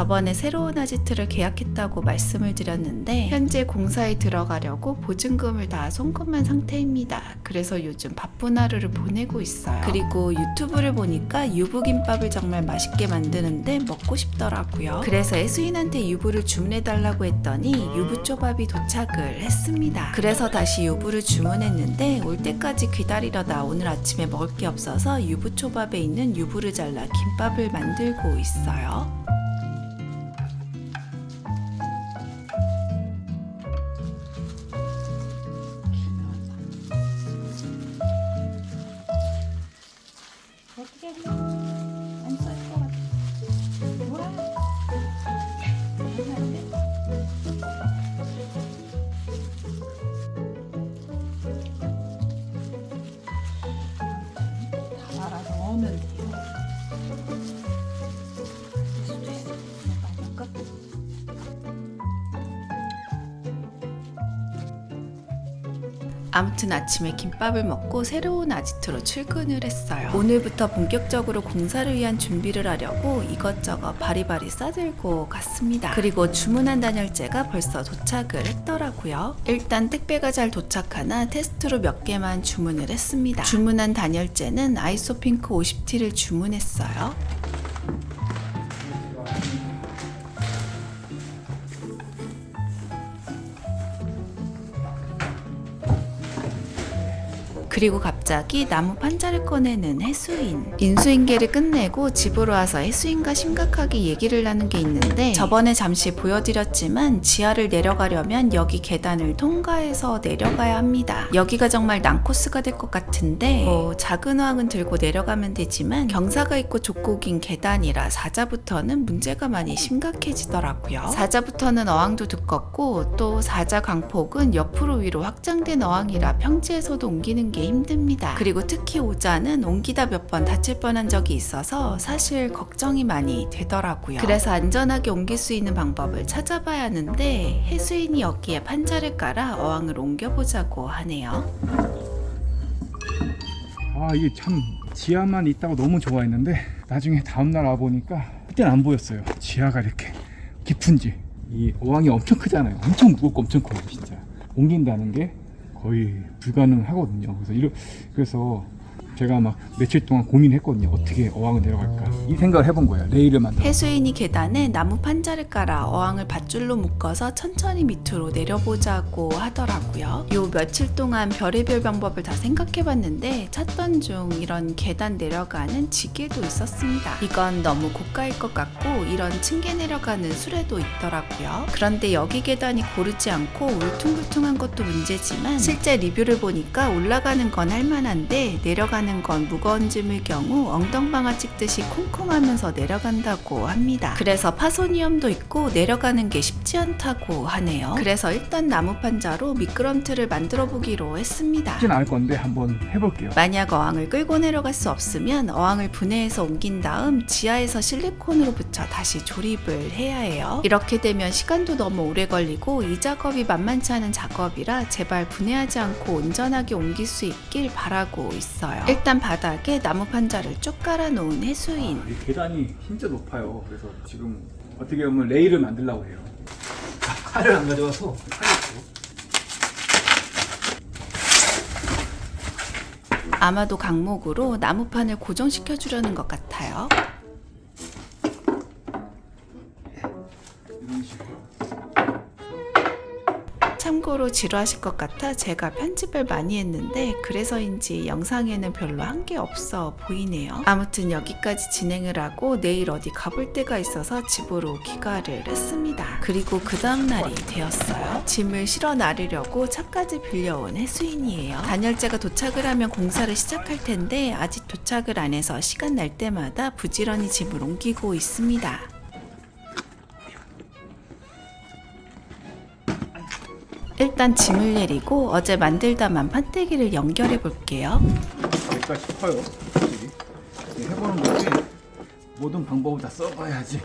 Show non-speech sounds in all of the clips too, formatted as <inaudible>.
저번에 새로운 아지트를 계약했다고 말씀을 드렸는데 현재 공사에 들어가려고 보증금을 다 송금한 상태입니다. 그래서 요즘 바쁜 하루를 보내고 있어요. 그리고 유튜브를 보니까 유부김밥을 정말 맛있게 만드는데 먹고 싶더라고요. 그래서 애수인한테 유부를 주문해달라고 했더니 유부초밥이 도착을 했습니다. 그래서 다시 유부를 주문했는데 올 때까지 기다리려다 오늘 아침에 먹을 게 없어서 유부초밥에 있는 유부를 잘라 김밥을 만들고 있어요. 아무튼 아침에 김밥을 먹고 새로운 아지트로 출근을 했어요. 오늘부터 본격적으로 공사를 위한 준비를 하려고 이것저것 바리바리 싸들고 갔습니다. 그리고 주문한 단열재가 벌써 도착을 했더라고요. 일단 택배가 잘 도착하나 테스트로 몇 개만 주문을 했습니다. 주문한 단열재는 아이소핑크 50T를 주문했어요. 그리고 갑자기 나무 판자를 꺼내는 해수인. 인수인계를 끝내고 집으로 와서 해수인과 심각하게 얘기를 나눈 게 있는데 저번에 잠시 보여드렸지만 지하를 내려가려면 여기 계단을 통과해서 내려가야 합니다. 여기가 정말 난코스가 될 것 같은데 뭐 작은 어항은 들고 내려가면 되지만 경사가 있고 긴 계단이라 사자부터는 문제가 많이 심각해지더라고요. 사자부터는 어항도 두껍고 또 사자 강폭은 옆으로 위로 확장된 어항이라 평지에서도 옮기는 게 힘듭니다. 그리고 특히 오자는 옮기다 몇 번 다칠 뻔한 적이 있어서 사실 걱정이 많이 되더라고요. 그래서 안전하게 옮길 수 있는 방법을 찾아봐야 하는데 해수인이 여기에 판자를 깔아 어항을 옮겨보자고 하네요. 아 이게 참 지하만 있다고 너무 좋아했는데 나중에 다음날 와보니까 그때는 안 보였어요 지하가 이렇게 깊은지 이 어항이 엄청 크잖아요 엄청 무겁고 엄청 커요 진짜 옮긴다는 게 거의 불가능하거든요. 그래서 이러, 그래서 제가 막 며칠 동안 고민했거든요 어떻게 어항을 내려갈까 이 생각을 해본 거예요 레일을 만들어 해수인이 계단에 나무 판자를 깔아 어항을 밧줄로 묶어서 천천히 밑으로 내려보자고 하더라고요. 요 며칠 동안 별의별 방법을 다 생각해봤는데 찾던 중 이런 계단 내려가는 지게도 있었습니다. 이건 너무 고가일 것 같고 이런 층계 내려가는 수레도 있더라고요. 그런데 여기 계단이 고르지 않고 울퉁불퉁한 것도 문제지만 실제 리뷰를 보니까 올라가는 건 할만한데 내려가는 건 무거운 짐일 경우 엉덩방아 찍듯이 콩콩하면서 내려간다고 합니다. 그래서 파손 위험도 있고 내려가는 게 쉽지 않다고 하네요. 그래서 일단 나무 판자로 미끄럼틀을 만들어 보기로 했습니다. 쉽진 않을 건데 한번 해볼게요 만약 어항을 끌고 내려갈 수 없으면 어항을 분해해서 옮긴 다음 지하에서 실리콘으로 붙여 다시 조립을 해야 해요. 이렇게 되면 시간도 너무 오래 걸리고 이 작업이 만만치 않은 작업이라 제발 분해하지 않고 온전하게 옮길 수 있길 바라고 있어요. 일단 바닥에 나무 판자를 쭉 깔아놓은 해수인. 이 계단이 진짜 높아요 그래서 지금 어떻게 보면 레일을 만들려고 해요 칼을 안 가져와서 아마도 강목으로 나무판을 고정시켜 주려는 것 같아요. 이런 식으로 참고로 지루하실 것 같아 제가 편집을 많이 했는데 그래서인지 영상에는 별로 한 게 없어 보이네요. 아무튼 여기까지 진행을 하고 내일 어디 가볼 데가 있어서 집으로 귀가를 했습니다. 그리고 그 다음날이 되었어요. 짐을 실어 나르려고 차까지 빌려온 해수인이에요. 단열재가 도착을 하면 공사를 시작할 텐데 아직 도착을 안 해서 시간 날 때마다 부지런히 짐을 옮기고 있습니다. 일단 짐을 내리고 어제 만들다만 판때기를 연결해 볼게요. 될까 싶어요. 해보는 거지. 모든 방법을 다 써봐야지.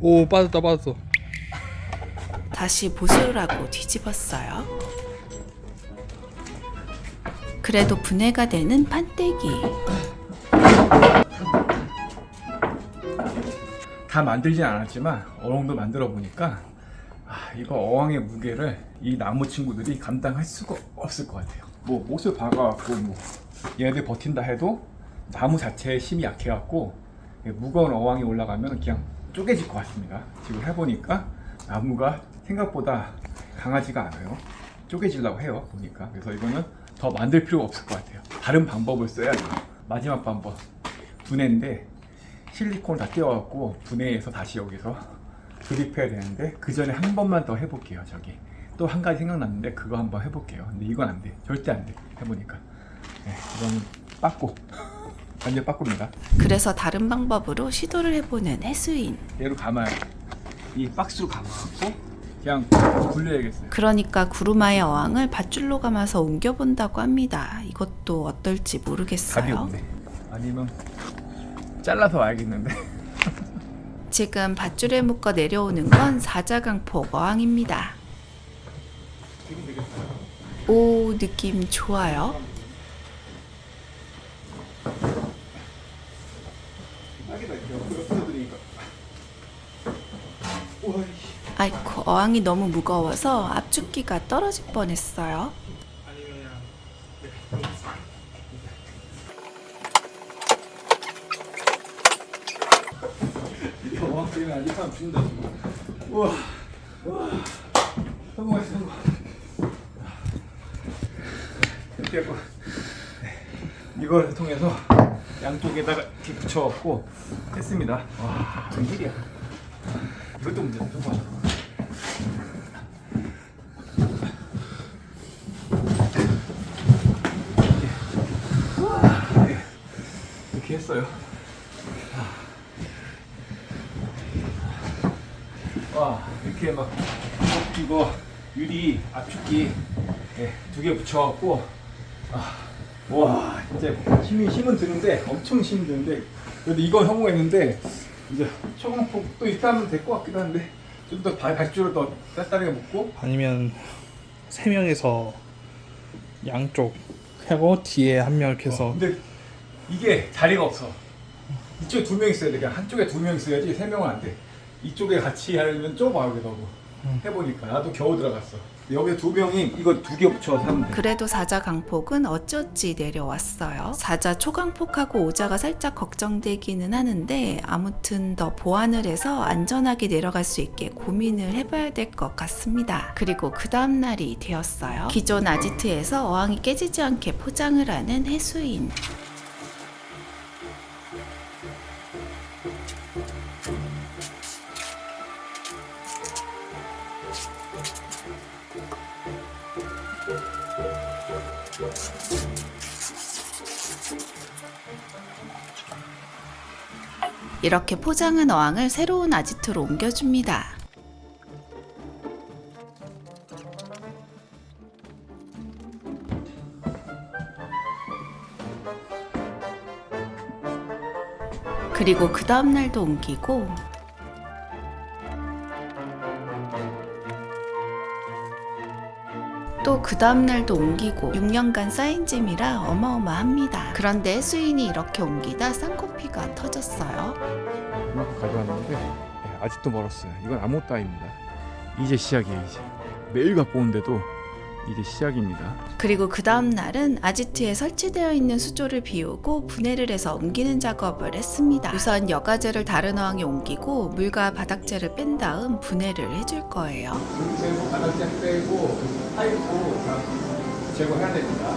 오 빠졌다 빠졌어 다시 보수라고 뒤집었어요. 그래도 분해가 되는 판때기. 다 만들진 않았지만 어느 정도 만들어 보니까 아, 이거 어항의 무게를 이 나무 친구들이 감당할 수가 없을 것 같아요. 뭐 못을 박아갖고 뭐 얘네들 버틴다 해도 나무 자체의 힘이 약해갖고 무거운 어항이 올라가면 그냥 쪼개질 것 같습니다. 지금 해보니까 나무가 생각보다 강하지가 않아요. 쪼개지려고 해요 보니까 그래서 이거는 더 만들 필요가 없을 것 같아요. 다른 방법을 써야 돼요. 마지막 방법 분해인데 실리콘 다 띄워갖고 분해해서 다시 여기서 조립해야 되는데 그 전에 한 번만 더 해볼게요 저기 또 한 가지 생각났는데 그거 한번 해볼게요 근데 이건 안 돼 절대 안 돼 해보니까 네, 이건 빠꾸 <laughs> 완전 빠꾸입니다 그래서 다른 방법으로 시도를 해보는 해수인. 얘로 감아요 이 박스로 감아갖고 그냥 굴려야겠어요 그러니까 구루마의 어항을 밧줄로 감아서 옮겨본다고 합니다. 이것도 어떨지 답이 모르겠어요. 없네 아니면 잘라서 와야겠는데 <laughs> 지금 밧줄에 묶어 내려오는 건 사자강폭 어항입니다. 오, 느낌 좋아요. 딱이다 이렇게 엎어드리니까 우와 아이코, 어항이 너무 무거워서 압축기가 떨어질 뻔했어요. 이걸 통해서 양쪽에다가 이렇게 붙여갖고 했습니다 와 웬일이야 이것도. 이렇게. 네. 이렇게 했어요. 와 이렇게 막 이거 유리 압축기 네, 두개 붙여갖고 아, 와 진짜 힘이 힘은 드는데 엄청 힘이 드는데 그래도 이건 성공했는데 이제 초공폭 또 있다면 될 것 같기도 한데 좀 더 발줄을 더 짤짤하게 묶고. 아니면 세 명에서 양쪽 하고 뒤에 한 명 이렇게 해서 근데 이게 자리가 없어 이쪽에 두 명 있어야 돼 그냥 한쪽에 두 명 있어야지 세 명은 안 돼 이쪽에 같이 하려면 좁아 여기 너무 해보니까 나도 겨우 들어갔어 여기 두 명이 이거 두 개 붙여서 하면 돼 그래도 사자 강폭은 어쩌지 내려왔어요. 사자 초강폭하고 오자가 살짝 걱정되기는 하는데 아무튼 더 보완을 해서 안전하게 내려갈 수 있게 고민을 해봐야 될 것 같습니다. 그리고 그 다음 날이 되었어요. 기존 아지트에서 어항이 깨지지 않게 포장을 하는 해수인. 이렇게 포장한 어항을 새로운 아지트로 옮겨줍니다. 그리고 그 다음 날도 옮기고 또그 다음 날도 옮기고 6년간 쌓인 짐이라 어마어마합니다. 그런데 수인이 이렇게 옮기다 쌍코피가 터졌어요. 이만큼 가져왔는데 네, 아직도 멀었어요 이건 아무것도 아닙니다 이제 시작이에요 이제 매일 갖고 오는데도 이제 시작입니다 그리고 그 다음 날은 아지트에 설치되어 있는 수조를 비우고 분해를 해서 옮기는 작업을 했습니다. 우선 여과제를 다른 어항에 옮기고 물과 바닥재를 뺀 다음 분해를 해줄 거예요. 빼고 바닥재 빼고 파이프 다 제거해야 됩니다.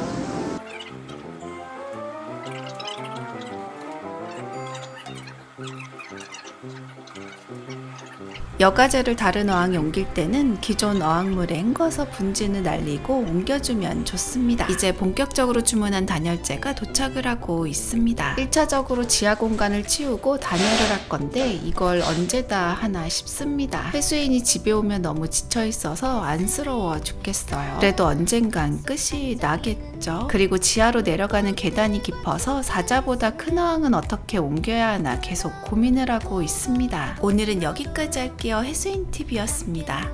여과제를 다른 어항에 옮길 때는 기존 어항물에 헹궈서 분진을 날리고 옮겨주면 좋습니다. 이제 본격적으로 주문한 단열재가 도착을 하고 있습니다. 1차적으로 지하 공간을 치우고 단열을 할 건데 이걸 언제 다 하나 싶습니다. 회수인이 집에 오면 너무 지쳐 있어서 안쓰러워 죽겠어요. 그래도 언젠간 끝이 나겠죠. 그리고 지하로 내려가는 계단이 깊어서 사자보다 큰 어항은 어떻게 옮겨야 하나 계속 고민을 하고 있습니다. 오늘은 여기까지 할게요. 해수인 TV였습니다.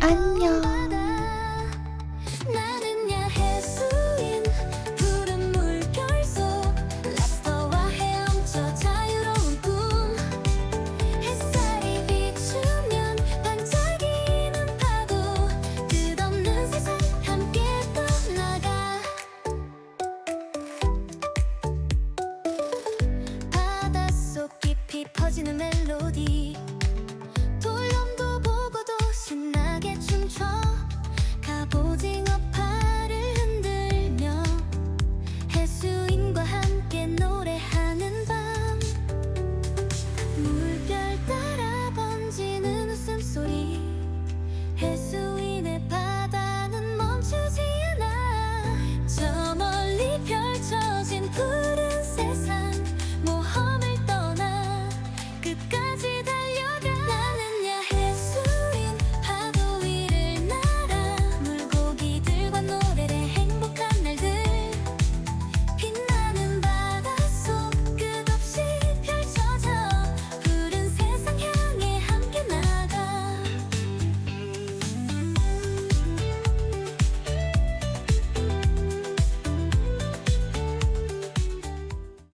안녕.